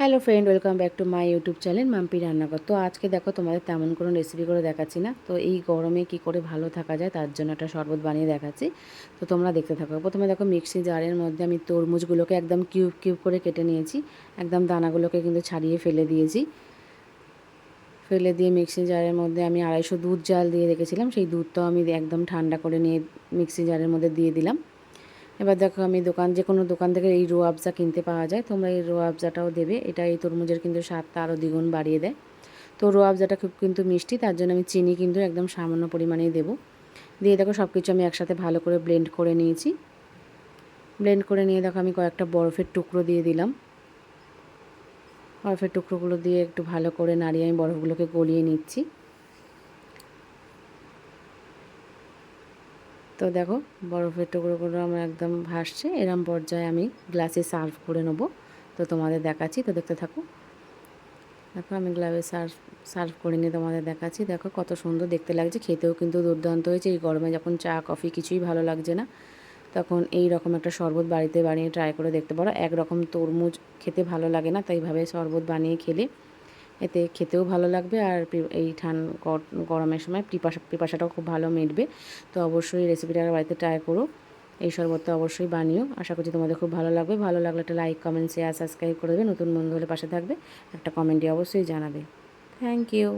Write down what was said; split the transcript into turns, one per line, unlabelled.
Hello friend welcome back to my YouTube channel Mampi রান্নাঘর তো আজকে দেখো তোমাদের তেমন কোনো রেসিপি করে দেখাচ্ছি না। তো এই গরমে কি করে ভালো থাকা যায় তার জন্য একটা শরবত বানিয়ে দেখাচ্ছি। তো তোমরা দেখতে থাকো। প্রথমে দেখো মিক্সি জারের মধ্যে আমি তরমুজগুলোকে একদম কিউব কিউব করে কেটে নিয়েছি। একদম দানাগুলোকে কিন্তু ছাড়িয়ে ফেলে দিয়েছি। ফেলে দিয়ে মিক্সি জারের মধ্যে আমি আড়াইশো দুধ জাল দিয়ে রেখেছিলাম। সেই দুধটাও আমি একদম ঠান্ডা করে নিয়ে মিক্সি জারের মধ্যে দিয়ে দিলাম। এবার দেখো আমি দোকান যে কোনো দোকান থেকে এই রো আফজা কিনতে পাওয়া যায়, তোমরা এই রো আফজাটাও দেবে। এটা এই তরমুজের কিন্তু স্বাদটা আরও দ্বিগুণ বাড়িয়ে দেয়। তো রো আফজাটা খুব কিন্তু মিষ্টি, তার জন্য আমি চিনি কিন্তু একদম সামান্য পরিমাণেই দেবো। দিয়ে দেখো সব কিছু আমি একসাথে ভালো করে ব্লেন্ড করে নিয়েছি। ব্লেন্ড করে নিয়ে দেখো আমি কয়েকটা বরফের টুকরো দিয়ে দিলাম। বরফের টুকরোগুলো দিয়ে একটু ভালো করে নাড়িয়ে আমি বরফগুলোকে গলিয়ে নিচ্ছি। তো দেখো, বরফের টুকরোগুলো আমার একদম ভাসছে। এরম পর্যায়ে আমি গ্লাসে সার্ভ করে নেব। তো তোমাদের দেখাচ্ছি, তো দেখতে থাকো। দেখো, আমি গ্লাসে সার্ভ সার্ভ করে নিয়ে তোমাদের দেখাচ্ছি। দেখো, কত সুন্দর দেখতে লাগছে। খেতেও কিন্তু দুর্দান্ত হয়েছে। এই গরমে যখন চা, কফি কিছুই ভালো লাগছে না, তখন এই রকম একটা শরবত বাড়িতে বানিয়ে ট্রাই করে দেখতে পারো। একরকম তরমুজ খেতে ভালো লাগে না তাইভাবে শরবত বানিয়ে খেলে এতে খেতেও ভালো লাগবে আর এই ঠান গরমের সময় পিপাসা পিপাসাটাও খুব ভালো মিটবে। তো অবশ্যই রেসিপিটা বাড়িতে ট্রাই করো। এই শরবতটা অবশ্যই বানিও। আশা করছি তোমাদের খুব ভালো লাগবে। ভালো লাগলে একটা লাইক কমেন্ট শেয়ার সাবস্ক্রাইব করে দেবে। নতুন বন্ধু হলে পাশে থাকবে। একটা কমেন্টে অবশ্যই জানাবে। Thank you